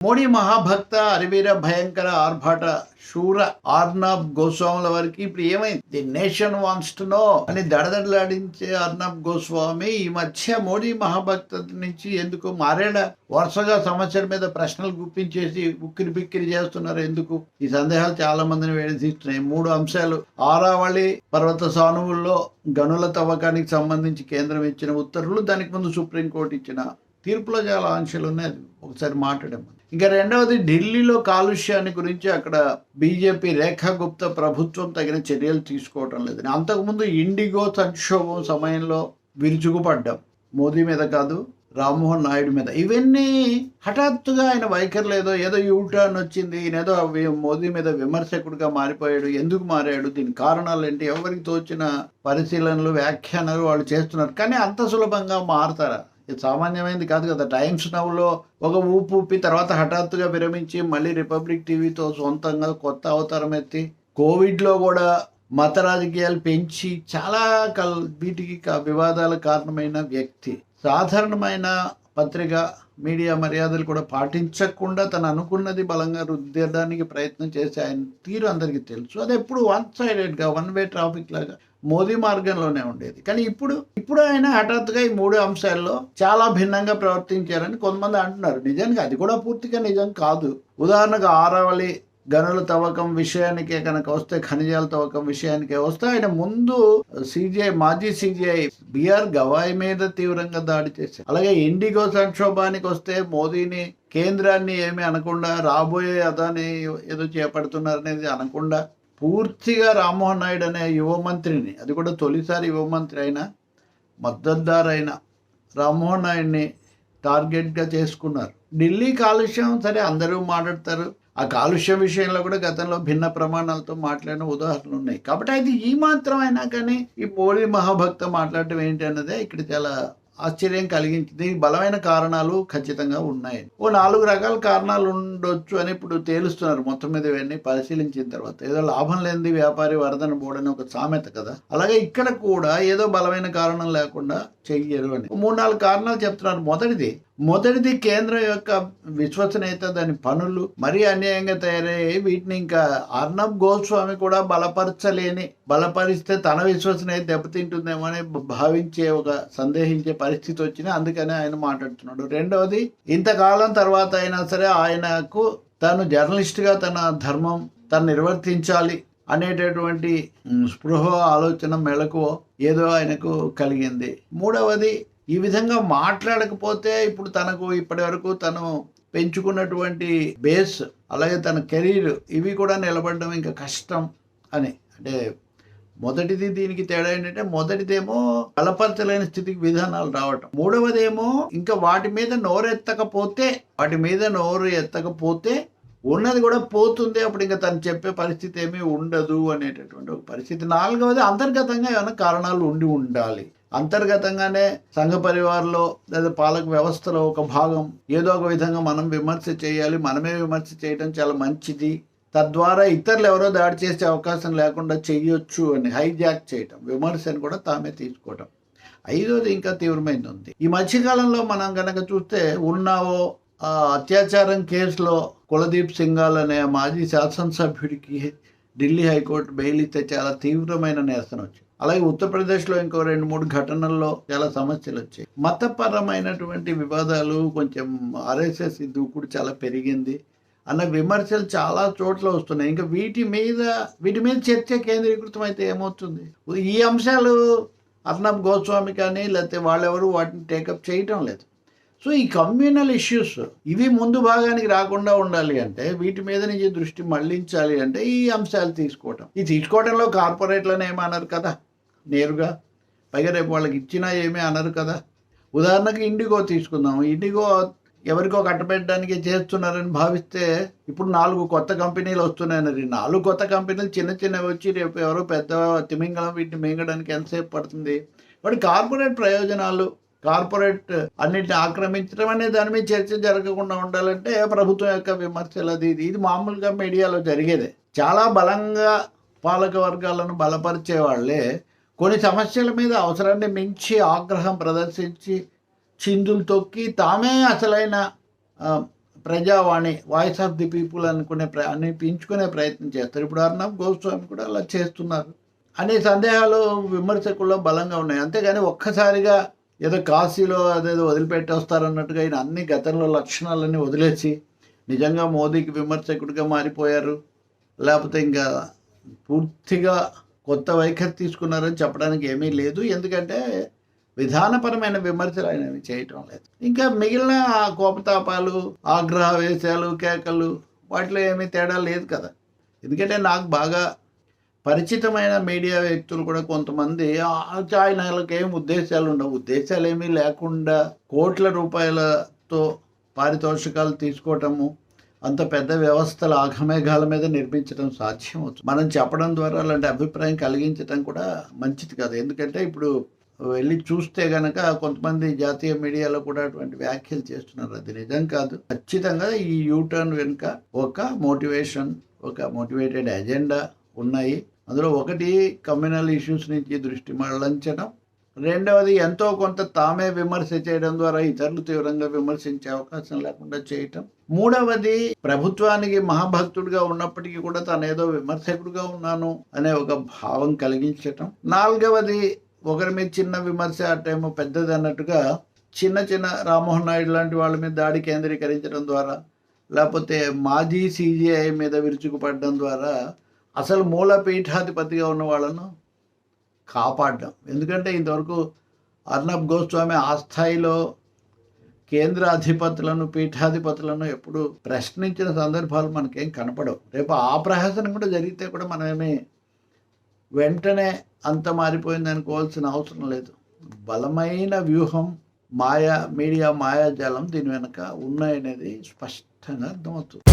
మోడీ మహాభక్త అరివీర భయంకర ఆర్భాట శూర ఆర్నాబ్ గోస్వాముల వారికి ఇప్పుడు ఏమైంది? The nation wants to know అని దడదడలాడించే అర్నాబ్ గోస్వామి ఈ మధ్య మోడీ మహాభక్త నుంచి ఎందుకు మారేడా వరుసగా సమస్యల మీద ప్రశ్నలు గుప్పించేసి ఉక్కిరి బిక్కిరి చేస్తున్నారు ఎందుకు? ఈ సందేహాలు చాలా మందిని వేడదీస్తున్నాయి మూడు అంశాలు. ఆరావళి పర్వత సానువుల్లో గనుల తవ్వకానికి సంబంధించి కేంద్రం ఇచ్చిన ఉత్తర్వులు దానికి ముందు సుప్రీంకోర్టు ఇచ్చిన తీర్పులో చాలా ఆంక్షలు ఉన్నాయి. ఒకసారి మాట్లాడాము ఇంకా రెండవది ఢిల్లీలో కాలుష్యాన్ని గురించి అక్కడ బీజేపీ రేఖా గుప్తా ప్రభుత్వం తగిన చర్యలు తీసుకోవటం లేదు. అంతకుముందు ఇండిగో సంక్షోభం సమయంలో విరుచుకుపడ్డాం. మోదీ మీద కాదు రామ్మోహన్ నాయుడు మీద. ఇవన్నీ హఠాత్తుగా ఆయన వైఖరి లేదో ఏదో యూటర్న్ వచ్చింది ఈయన ఏదో మోదీ మీద విమర్శకుడిగా మారిపోయాడు ఎందుకు మారాడు దీని కారణాలు ఏంటి ఎవరికి తోచిన పరిశీలనలు వ్యాఖ్యానాలు వాళ్ళు చేస్తున్నారు. కానీ అంత సులభంగా మారుతారా? ఇది సామాన్యమైనది కాదు కదా. టైమ్స్ నవ్లో ఒక ఊపు ఊపి తర్వాత హఠాత్తుగా విరమించి మళ్ళీ రిపబ్లిక్ టీవీతో సొంతంగా కొత్త అవతారం ఎత్తి కోవిడ్లో కూడా మత రాజకీయాలు పెంచి చాలా కల్ వీటికి కా- వివాదాల కారణమైన వ్యక్తి. సాధారణమైన పత్రిక మీడియా మర్యాదలు కూడా పాటించకుండా తను అనుకున్నది బలంగా రుద్దేయడానికి ప్రయత్నం చేసి ఆయన తీరు అందరికీ తెలుసు. అది ఎప్పుడు వన్ సైడెడ్గా వన్ వే ట్రాఫిక్ లాగా మోదీ మార్గంలోనే ఉండేది. కానీ ఇప్పుడు ఇప్పుడు ఆయన హఠాత్తుగా ఈ మూడు అంశాల్లో చాలా భిన్నంగా ప్రవర్తించారని కొంతమంది అంటున్నారు. నిజానికి అది కూడా పూర్తిగా నిజం కాదు. ఉదాహరణకు ఆరావళి గనుల తవ్వకం విషయానికే కనుక వస్తే ఖనిజాల తవ్వకం విషయానికే వస్తే ఆయన ముందు సిజిఐ మాజీ సిజిఐ బిఆర్ గవాయ్ మీద తీవ్రంగా దాడి చేశారు. అలాగే ఇండిగో సంక్షోభానికి వస్తే మోదీని కేంద్రాన్ని ఏమీ అనకుండా రాబోయే అదని ఏదో చేపడుతున్నారు అనేది అనకుండా పూర్తిగా రామ్మోహన్ నాయుడు అనే యువ మంత్రిని అది కూడా తొలిసారి యువ మంత్రి అయిన మద్దతుదారైన రామ్మోహన్ నాయుడిని టార్గెట్గా చేసుకున్నారు. ఢిల్లీ కాలుష్యం సరే అందరూ మాట్లాడతారు. ఆ కాలుష్యం విషయంలో కూడా గతంలో భిన్న ప్రమాణాలతో మాట్లాడిన ఉదాహరణలు ఉన్నాయి. కాబట్టి అది ఈ మాత్రం అయినా కానీ ఈ పోలి మహాభక్త మాట్లాడటం ఏంటి అన్నదే ఇక్కడ చాలా ఆశ్చర్యం కలిగించింది. బలమైన కారణాలు ఖచ్చితంగా ఉన్నాయి. ఓ నాలుగు రకాల కారణాలు ఉండొచ్చు అని ఇప్పుడు తేలుస్తున్నారు. మొత్తం మీద ఇవన్నీ పరిశీలించిన తర్వాత. ఏదో లాభం లేనిది వ్యాపారి వరదన బోడని ఒక సామెత కదా. అలాగే ఇక్కడ కూడా ఏదో బలమైన కారణం లేకుండా చెయ్యరు అని. మూడు నాలుగు కారణాలు చెప్తున్నారు. మొదటిది మొదటిది కేంద్రం యొక్క విశ్వసనీయత దాని పనులు మరీ అన్యాయంగా తయారయ్యాయి. వీటిని ఇంకా అర్ణబ్ గోస్వామి కూడా బలపరచలేని బలపరిస్తే తన విశ్వసనీయత దెబ్బతింటుందేమో అని భావించే ఒక సందేహించే పరిస్థితి వచ్చింది. అందుకనే ఆయన మాట్లాడుతున్నాడు. రెండవది ఇంతకాలం తర్వాత అయినా సరే ఆయనకు తను జర్నలిస్ట్గా తన ధర్మం తను నిర్వర్తించాలి అనేటటువంటి స్పృహ ఆలోచన మెలకు ఏదో ఆయనకు కలిగింది. మూడవది ఈ విధంగా మాట్లాడకపోతే ఇప్పుడు తనకు ఇప్పటి వరకు తను పెంచుకున్నటువంటి బేస్ అలాగే తన కెరీర్ ఇవి కూడా నిలబడడం ఇంకా కష్టం అని. అంటే మొదటిది దీనికి తేడా ఏంటంటే మొదటిదేమో బలపరచలేని స్థితికి విధానాలు రావటం. మూడవదేమో ఇంకా వాటి మీద నోరు ఎత్తకపోతే వాటి మీద నోరు ఎత్తకపోతే ఉన్నది కూడా పోతుంది. అప్పుడు ఇంకా తను చెప్పే పరిస్థితి ఏమీ ఉండదు అనేటటువంటి ఒక పరిస్థితి. నాలుగవది అంతర్గతంగా ఏమైనా కారణాలు ఉండి ఉండాలి. అంతర్గతంగానే సంఘ పరివారంలో లేదా పాలక వ్యవస్థలో ఒక భాగం ఏదో ఒక విధంగా మనం విమర్శ చేయాలి మనమే విమర్శ చేయడం చాలా మంచిది. తద్వారా ఇతరులు ఎవరో దాడి చేసే అవకాశం లేకుండా చేయొచ్చు అని హైజాక్ చేయటం విమర్శను కూడా తామే తీసుకోవటం. ఐదోది ఇంకా తీవ్రమైంది ఉంది. ఈ మధ్యకాలంలో మనం కనుక చూస్తే ఉన్నావో అత్యాచారం కేసులో కులదీప్ సింగాల్ అనే మాజీ శాసనసభ్యుడికి ఢిల్లీ హైకోర్టు బెయిల్ ఇస్తే చాలా తీవ్రమైన నిరసన వచ్చింది. అలాగే ఉత్తరప్రదేశ్లో ఇంకో రెండు మూడు ఘటనల్లో చాలా సమస్యలు వచ్చాయి మతపరమైనటువంటి వివాదాలు కొంచెం ఆర్ఎస్ఎస్ దూకుడు చాలా పెరిగింది అన్న విమర్శలు చాలా చోట్ల వస్తున్నాయి. ఇంకా వీటి మీద వీటి మీద చర్చ కేంద్రీకృతం అయితే ఏమవుతుంది? ఈ అంశాలు అర్నబ్ గోస్వామి కానీ లేకపోతే వాళ్ళెవరు వాటిని టేకప్ చేయటం లేదు. సో ఈ కమ్యూనల్ ఇష్యూస్ ఇవి ముందు భాగానికి రాకుండా ఉండాలి అంటే వీటి మీద నుంచి దృష్టి మళ్ళించాలి అంటే ఈ అంశాలు తీసుకోవటం. ఈ తీసుకోవడంలో కార్పొరేట్లను ఏమన్నారు కదా? నేరుగా. పైగా రేపు వాళ్ళకి ఇచ్చినా ఏమీ అనరు కదా. ఉదాహరణకి ఇండిగో తీసుకుందాం. ఇండిగో ఎవరికో కట్టబెట్టడానికి చేస్తున్నారని భావిస్తే ఇప్పుడు నాలుగు కొత్త కంపెనీలు వస్తున్నాయన్నారు నాలుగు కొత్త కంపెనీలు చిన్న చిన్నవి వచ్చి రేపు ఎవరో పెద్ద తిమింగళం వీటిని మింగడానికి ఎంతసేపు పడుతుంది? వాటి కార్పొరేట్ ప్రయోజనాలు కార్పొరేట్ అన్నిటిని ఆక్రమించడం అనే దాని మీద చర్చ జరగకుండా ఉండాలంటే ప్రభుత్వం యొక్క విమర్శలు అది ఇది. ఇది మామూలుగా మీడియాలో జరిగేదే. చాలా బలంగా పాలక వర్గాలను బలపరిచే వాళ్ళే కొన్ని సమస్యల మీద అవసరాన్ని మించి ఆగ్రహం ప్రదర్శించి చిందులు తొక్కి తామే అసలైన ప్రజావాణి వాయిస్ ఆఫ్ ది పీపుల్ అనుకునే ప్ర అనిపించుకునే ప్రయత్నం చేస్తారు. ఇప్పుడు అర్ణబ్ గోస్వామి కూడా అలా చేస్తున్నారు. అనే సందేహాలు విమర్శకుల్లో బలంగా ఉన్నాయి. అంతేగాని ఒక్కసారిగా ఏదో కాశీలో అదేదో వదిలిపెట్టేస్తారన్నట్టుగా ఈయన అన్ని గతంలో లక్షణాలన్నీ వదిలేసి నిజంగా మోదీకి విమర్శకుడిగా మారిపోయారు. లేకపోతే ఇంకా పూర్తిగా కొత్త వైఖరి తీసుకున్నారని చెప్పడానికి ఏమీ లేదు. ఎందుకంటే విధానపరమైన విమర్శలు ఆయన చేయటం లేదు. ఇంకా మిగిలిన ఆ కోపతాపాలు ఆగ్రహవేశాలు కేకలు వాటిలో ఏమీ తేడా లేదు కదా. ఎందుకంటే నాకు బాగా పరిచితమైన మీడియా వ్యక్తులు కూడా కొంతమంది "ఆ, ఆయనకి ఏం ఉద్దేశాలు ఉండవు. ఉద్దేశాలు ఏమీ లేకుండా కోట్ల రూపాయలతో పారితోషికాలు తీసుకోవటము అంత పెద్ద వ్యవస్థల ఆఘమేఘాల మీద నిర్మించడం సాధ్యం అవుతుంది మనం చెప్పడం ద్వారా అలాంటి అభిప్రాయం కలిగించడం కూడా మంచిది కాదు. ఎందుకంటే ఇప్పుడు వెళ్ళి చూస్తే గనక కొంతమంది జాతీయ మీడియాలో కూడా అటువంటి వ్యాఖ్యలు చేస్తున్నారు. అది నిజం కాదు. ఖచ్చితంగా ఈ యూటర్న్ వెనుక ఒక మోటివేషన్ ఒక మోటివేటెడ్ ఎజెండా ఉన్నాయి. అందులో ఒకటి కమ్యూనల్ ఇష్యూస్ నుంచి దృష్టి మళ్ళించడం రెండవది ఎంతో కొంత తామే విమర్శ చేయడం ద్వారా ఇతరులు తీవ్రంగా విమర్శించే అవకాశం లేకుండా చేయటం. మూడవది ప్రభుత్వానికి మహాభక్తుడిగా ఉన్నప్పటికీ కూడా తాను ఏదో విమర్శకుడిగా ఉన్నాను అనే ఒక భావం కలిగించటం. నాలుగవది ఒకరి మీద చిన్న విమర్శ అటేమో పెద్దది అన్నట్టుగా చిన్న చిన్న రామ్మోహన్ నాయుడు లాంటి వాళ్ళ మీద దాడి కేంద్రీకరించడం ద్వారా లేకపోతే మాజీ సిజిఐ మీద విరుచుకుపడడం ద్వారా అసలు మూల పీఠాధిపతిగా ఉన్న వాళ్ళను కాపాడడం. ఎందుకంటే ఇంతవరకు అర్ణబ్ గోస్వామి ఆ స్థాయిలో కేంద్ర అధిపతులను పీఠాధిపతులను ఎప్పుడు ప్రశ్నించిన సందర్భాలు మనకేం కనపడవు. రేపు ఆ ప్రహసనం కూడా జరిగితే కూడా మనమేమి వెంటనే అంత మారిపోయింది అనుకోవాల్సిన అవసరం లేదు. బలమైన వ్యూహం మాయా మీడియా మాయాజాలం దీని వెనుక ఉన్నాయనేది స్పష్టంగా అర్థమవుతుంది.